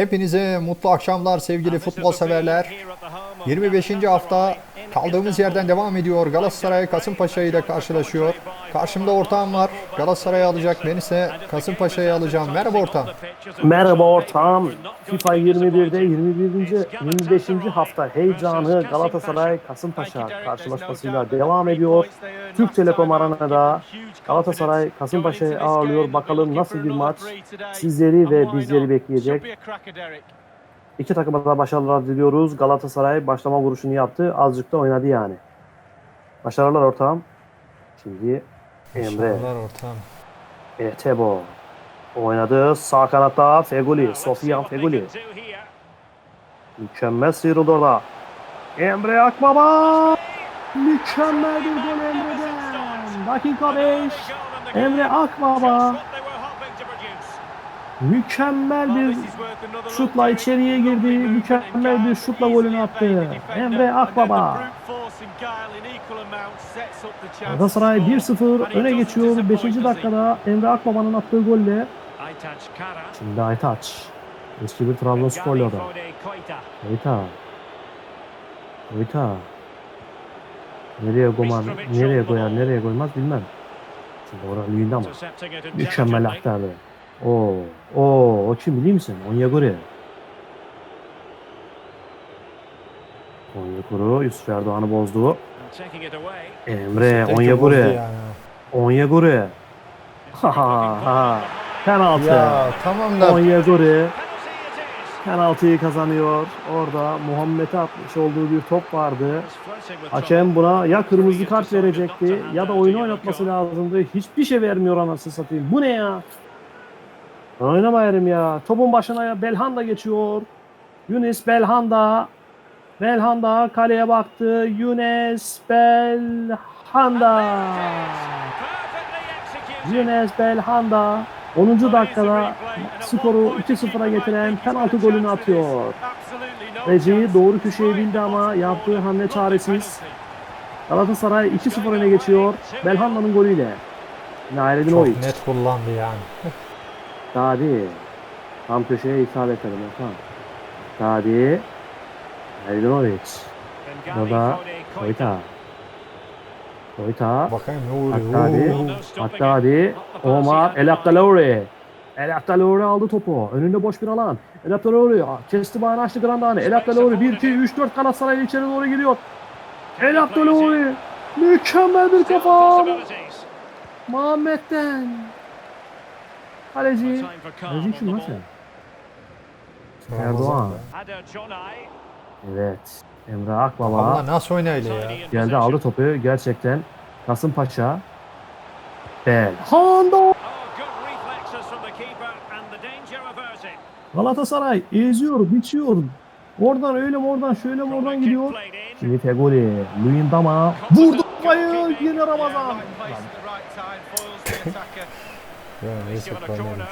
Hepinize mutlu akşamlar sevgili futbol severler. 25. hafta kaldığımız yerden devam ediyor. Galatasaray Kasımpaşa ile karşılaşıyor. Karşımda ortağım var. Galatasaray alacak. Ben ise Kasımpaşa'yı alacağım. Merhaba ortağım. Merhaba ortağım. FIFA 21'de 21. 25. hafta heyecanı Galatasaray Kasımpaşa karşılaşmasıyla devam ediyor. Türk Telekom Arena'da Galatasaray Kasımpaşa'yı ağırlıyor. Bakalım nasıl bir maç sizleri ve bizleri bekleyecek. İki takıma da başarılar diliyoruz. Galatasaray başlama vuruşunu yaptı. Azıcık da oynadı yani. Başarılar ortağım. Şimdi Emre. Başarılar ortağım. Etebo oynadı. Sağ kanatta Feguli. Sofian Feguli. Mükemmel sıyrıldı orada. Emre Akbaba. Mükemmel bir gol Emre'den. Dakika 5. Emre Akbaba. Mükemmel bir şutla içeriye girdi. Mükemmel bir şutla golünü attı. Emre Akbaba. Galatasaray 1-0 öne geçiyor. 5. dakikada Emre Akbaba'nın attığı golle. Şimdi Aytaç. Eski bir Trabzonsporlu adam. Koyta. Koyta. Nereye koyar, nereye koyar, nereye koymaz bilmem. Şimdi Luyenda ama. Mükemmel aktardı. Oo, oo, o kim biliyor musun? Onyeguri. Onyeguri Yusuf Erdoğan'ı bozdu. Emre, Onyeguri. Onyeguri. Ha ha ha. Penaltı. Ya tamam da Onyeguri penaltıyı kazanıyor. Orada Muhammed'e atmış olduğu bir top vardı. Hakem buna ya kırmızı kart verecekti ya da oyunu oynatması lazımdı. Hiçbir şey vermiyor anasını satayım. Bu ne ya? Oynamayarım ya. Topun başına ya Belhanda geçiyor. Yunus Belhanda. Belhanda kaleye baktı. Yunus Belhanda. Yunus Belhanda 10. dakikada skoru 2-0'a getiren penaltı golünü atıyor. Reci doğru köşeyi bildi ama yaptığı hamle çaresiz. Galatasaray 2-0 öne geçiyor. Belhanda'nın golüyle. Nairedin çok net kullandı yani. Dadi. Tam köşeye isabet. Tamam. Dadi. Nairedin Oyic. Burada Koyta. Koyta. Bakayım ne oluyor. Hatta. Oo. Hatta hadi. Omar El Abdalouri. El Abdalouri aldı topu. Önünde boş bir alan. El Abdalouri kesti bağını açtı Grandani. El Abdalouri 1 2 3 4 Galatasaray'la içeri doğru gidiyor. El Abdalouri mükemmel bir kafa. Muhammed'den. Kaleci. Kaleci kim lan sen? Erdoğan. Evet. Emre Akbaba. Valla nasıl oynayla ya. Geldi aldı topu gerçekten. Kasımpaşa. Belhanda. Galatasaray eziyor, biçiyor. Oradan öyle mi oradan şöyle mi oradan gidiyor. Şimdi Fegoli. Luyendama. Vurdu kafayı. Yine Ramazan. Ya neyse koymamış.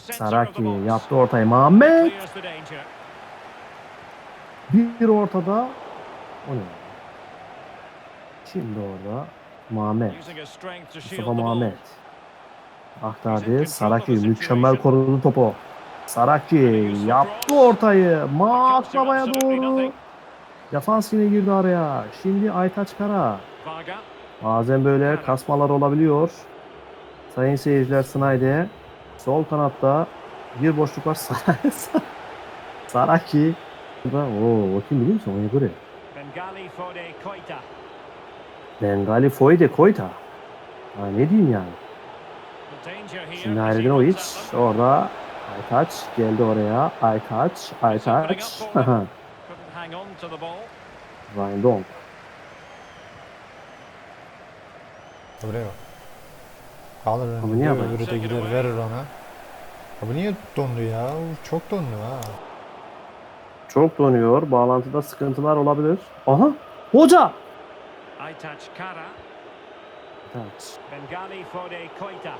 Saraki yaptı ortayı. Muhammed. Bir ortada. O ne? Şimdi orada. Muhammed. Mustafa Muhammed. Aktardı. Saraki mükemmel korudu topu. Saraki yaptı ortayı. Maklaba'ya doğru. Defans yine girdi araya. Şimdi Aytaç Kara. Bazen böyle kasmalar olabiliyor. Sayın seyirciler Snyder. Sol kanatta bir boşluk var. Saraki. Oo, o kim biliyor musun? Ona göre. Bengali Foyde Koyta. Ha, ne diyeyim yani? Şimdi Hayredin Ovic orada Aytaç geldi oraya. Aytaç, Aytaç. Ryan Dong. Buraya bak. Alır önünü. Ama niye yapayım? Öbürü de gider verir ona. Abi niye dondu ya? Çok dondu ha. Çok donuyor. Bağlantıda sıkıntılar olabilir. Aha! Hoca! Aytaç Kara, Aytaç. Bengali Fode Koita.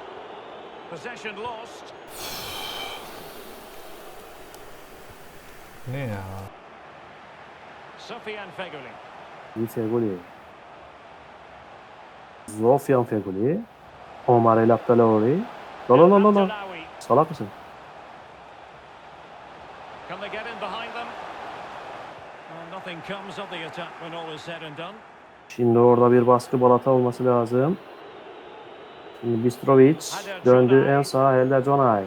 Possession lost. Ne ya? Sofian Feguli. İyi Feguli. Zofyan Feguli. Omar El Abdalaori. La la la la la. Salak mısın? Can they get in behind them? Nothing comes of the attack when all is said and done. Şimdi orada bir baskı balata olması lazım. Şimdi Bistrovic döndü en sağa Helder Jonay.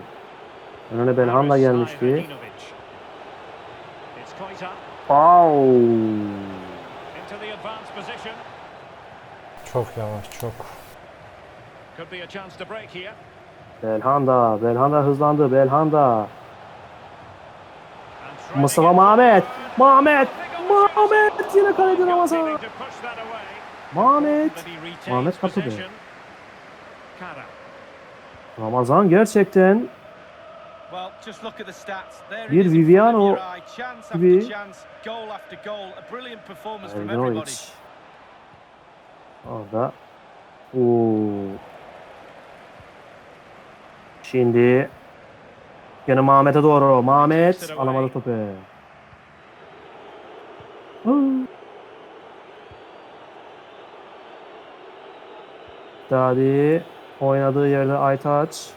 Önüne Belhanda Haris gelmişti. Ivanovic. Çok yavaş çok. Belhanda, Belhanda hızlandı. Belhanda. Mustafa. Mehmet. Mehmet. Mehmet yine kaleci Ramazan. Mehmet. Mehmet. Kara. Ramazan gerçekten Bir Viviano gibi. after Orada. Oo. Şimdi Yine Mehmet'e doğru. Mehmet alamadı topu. Dadi oynadığı yerde Aytaç.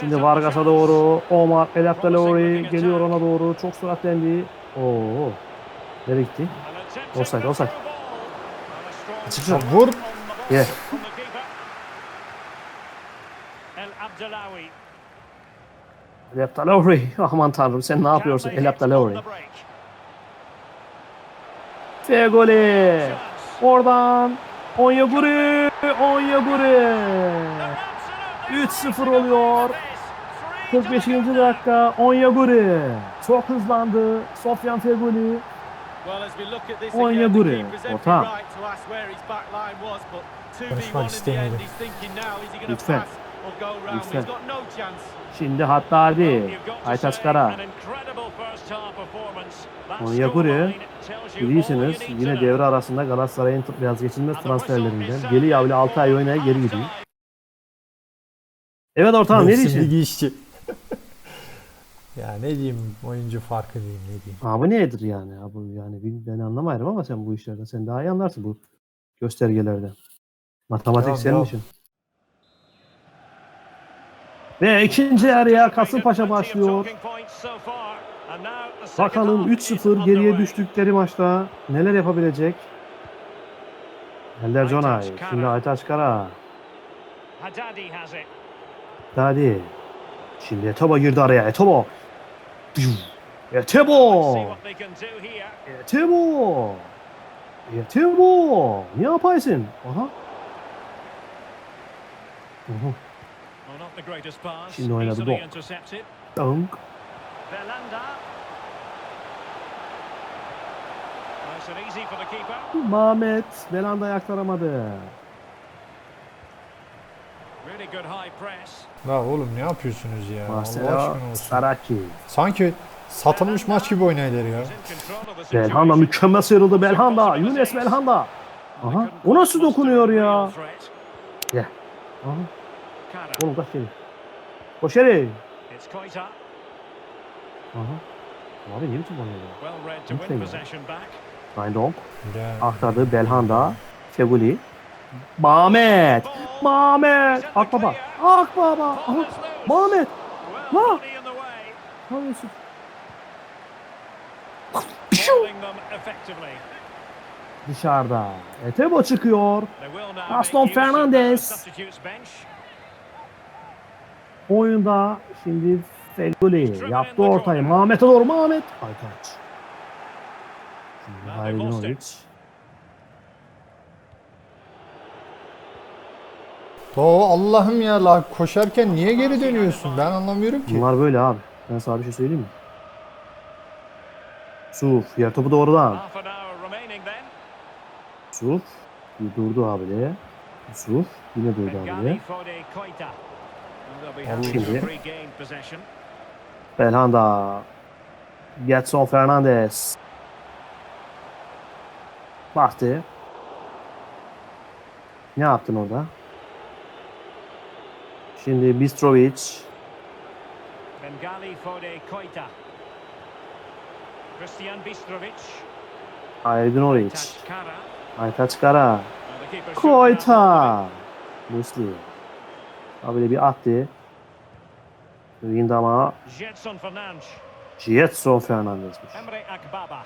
Şimdi Vargas'a doğru. Omar Elaftalori geliyor ona doğru. Çok süratlendi. Oo. Nereye gitti? Offside, offside. Çıksın. Vur. Keeper. El Abdelawi. Elaftalori. Aman tanrım sen ne yapıyorsun the break? Fegoli. Chance. Oradan Onyeguri. Onyeguri. They're absolutely 3-0 oluyor. this. Three 45. to the dakika Onyeguri. Çok hızlandı. Sofyan Fegoli. Well, as we look at this Onyeguri. again, the keeper's every Orta. right to ask where his back line was, but 2v1 Konuşmak in the istemiyorum. end, he's thinking now, is he going to Lütfen. pass or go round? Lütfen. He's got no chance. Şimdi got to Aytaç Kara. you need yine devre arasında Galatasaray'ın vazgeçilmez transferlerinden. Geliyor öyle 6 ay oynaya geri gidiyor. Evet ortağım ne diyorsun? ligi işçi. Ya ne diyeyim oyuncu farkı diyeyim ne diyeyim. Abi nedir yani? Abi yani ben anlamayırım ama sen bu işlerden. Sen daha iyi anlarsın bu göstergelerden. Matematik Tamam, senin ya. için. Ve ikinci yarıya Kasımpaşa başlıyor. Bakalım 3-0 geriye düştükleri maçta neler yapabilecek? Ender Jonay, şimdi Aytaç Kara. Hadi. Şimdi Etobo girdi araya. Etobo. They can do here. Etebo. Etebo. Ne yapaysın? Aha. Aha. Well, not the greatest pass. Şimdi oynadı intercepted. Dunk. Belanda. Nice and easy for the keeper. Mehmet. Belanda'yı aktaramadı. La oğlum ne yapıyorsunuz ya? Marcelo. Saraki. Sanki satılmış maç gibi oynaylar ya. Belhanda mükemmel sıyrıldı. Belhanda. Yunus Belhanda. Aha. O nasıl dokunuyor ya? Gel. Aha. Oğlum kaç geri. Koş geri. Aha. Abi ne biçim oynuyor Lütfen ya. Ya. Aktardı Belhanda. Feguli. Mehmet. Mehmet. Akbaba. Akbaba. Aha. Mehmet. Well, La. effectively. Dışarıda. Etebo çıkıyor. Gaston bench. Oyunda şimdi Feguli yaptı ortayı. Mehmet'e doğru. Mehmet. Aytaç. Şimdi Haydinovic. Oo Allah'ım ya la koşarken niye geri dönüyorsun? Ben anlamıyorum ki. Bunlar böyle abi. Ben sana bir şey söyleyeyim mi? Suf. Yer topu remaining then. Yusuf bir durdu abile. Yusuf yine durdu happy to şimdi. Belhanda. Getson Fernandes. Baktı. Ne yaptın orada? Şimdi Bistrovic. Bengali for the Koita. Christian Bistrovic. Aydinovic. Aytaç Kara. Koyta. Musli. Abile bir attı. Rindama Jetson Fernandes. Jetson Fernandez'miş. Emre Akbaba.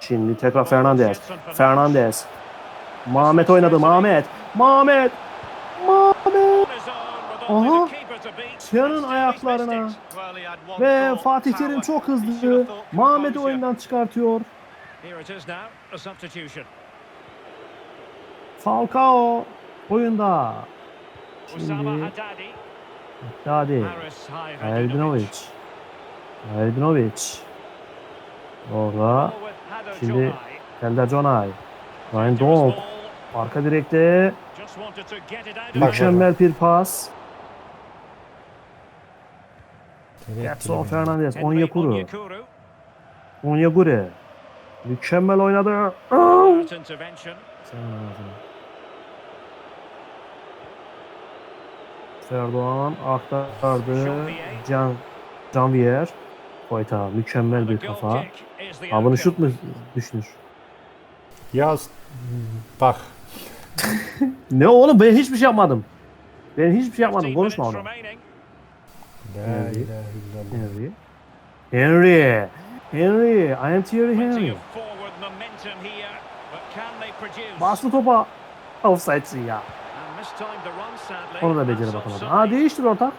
Şimdi tekrar Fernandez. Fernandez. Mahmet oynadı. Mahmet. Mahmet. Mahmet. Aha. Senin ayaklarına. Ve Fatih Terim çok hızlı. Mahmet'i oyundan çıkartıyor. Falcao oyunda. Şimdi Haddadi. Erdinovic. Erdinovic. Orada. Şimdi Sender Jonay. Ryan Donk. Arka direkte mükemmel bir pas. Gitti Fernandez. Onyekuru. Onyekuru. Mükemmel oynadı. Ferdoğan aktardı. Can Janvier. Koyta mükemmel bir kafa. Ha bunu şut mu düşünür? Ya bak Ne oğlum ben hiçbir şey yapmadım. Ben hiçbir şey yapmadım. Konuşma onu. La Evet. ilahe illallah. Henry. Henry. Henry. I am Thierry Henry. Bastı topa. Offside'sin ya. Onu da beceri bakamadı. Ha değiştir ortak.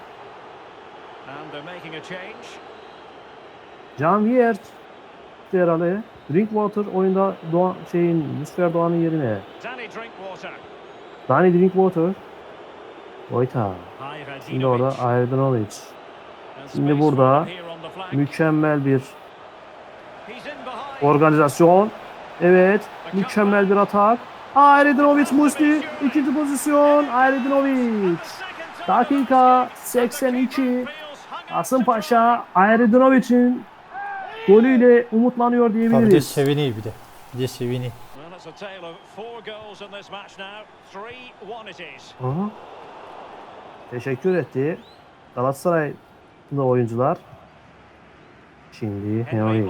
Janvier. Herhalde. Drinkwater oyunda Doğan, şeyin Müsfer Doğan'ın yerine. Danny Drinkwater. Danny Drinkwater. Koyta. Şimdi orada Aydanovic. Şimdi burada Mükemmel bir organizasyon. Evet. Mükemmel bir atak. Aydanovic Musli. ikinci pozisyon. Aydanovic. Dakika 82. Kasımpaşa Aydanoviç'in golüyle umutlanıyor Tabii de diyebiliriz. sevini bir de. Bir de sevini. Well, it's a tale of four goals in this match now. 3-1 it is. Aha. Teşekkür etti. Galatasaray'da oyuncular. Şimdi Henry.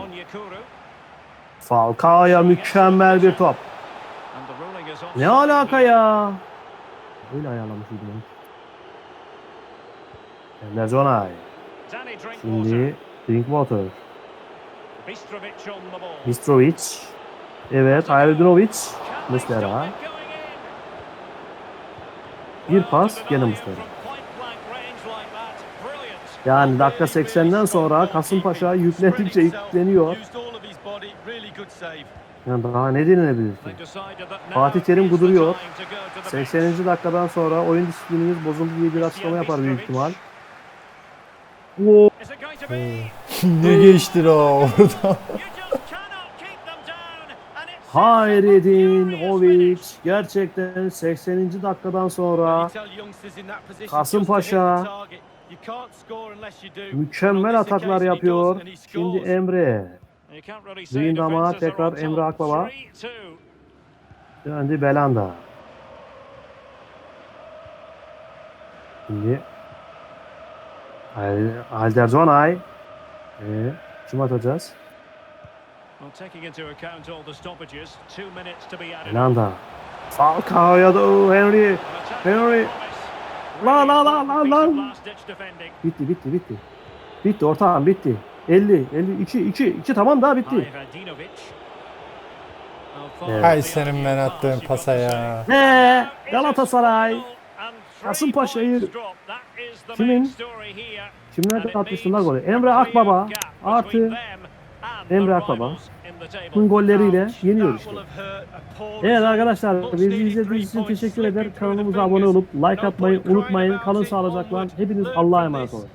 Falcao'ya mükemmel bir top. Ne alaka ya? Böyle ayarlamışıydım onu. Ender Zonay. Şimdi Drinkwater. Bistrovic. Evet they Muslera. Bir pas gene Muslera. Yani dakika 80'den sonra Kasımpaşa yükledikçe yükleniyor. Yani daha ne denenebilir They ki? Fatih Terim the 80. dakikadan sonra oyun disiplinimiz bozuldu diye bir açıklama yapar büyük ihtimal. Oo, bench. Ne geçti o orada. İt's Hayredin Ovic gerçekten 80. dakikadan sonra Kasımpaşa mükemmel ataklar yapıyor. Şimdi. Emre are tekrar Emre. Akbaba. 3-2. döndü Belanda. Şimdi Al- Alderzonay ee, kim atacağız? Well, taking into account all the stoppages, two minutes to be added. Belanda. Falcao'ya da Henry. Henry. La, la, la, la, la. Bitti bitti bitti. Bitti ortağım bitti. 50 52 2 2 tamam daha bitti. Evet. Hay senin ben attığın pasa ya. Ve Galatasaray Kasımpaşa'yı kimin? Kimler atmıştı lan golü? Emre Akbaba artı Emre Akbaba. Bunun golleriyle yeniyor işte. Evet arkadaşlar bizi izlediğiniz için teşekkür eder. Kanalımıza abone olup like atmayı unutmayın. Kalın sağlıcakla. Hepiniz Allah'a emanet olun.